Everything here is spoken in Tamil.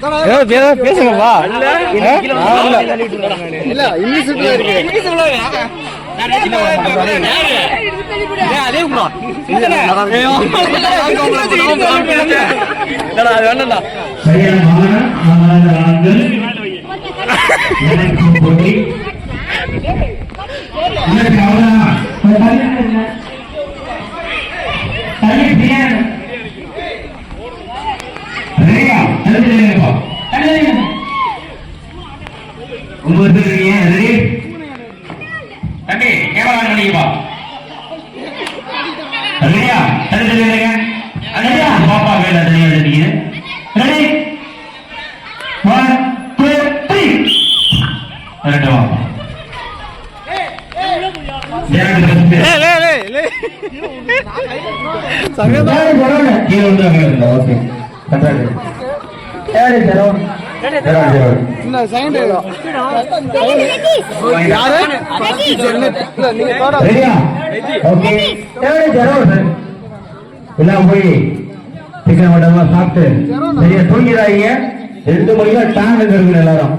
பேசுங்கப்பா இல்ல இங்கிலீஷ் இருக்கு. ஒன்பது பேர் இருக்கீங்க. ரெடி? தம்பி கேமரா நினைக்கப்பா ரெடியா? தள்ளி தள்ளி நில்லுங்க ரெடியா பாப்பா வேலை தனியா இருக்கீங்க ரெடி? ஒன் டூ த்ரீ கரெக்டா கீழே வந்து அங்க ஓகே. எல்லாம் போய் சிக்கன் சாப்பிட்டு சரியா தூங்கிடாதீங்க ரெண்டு மணிக்கு டான் எல்லாரும்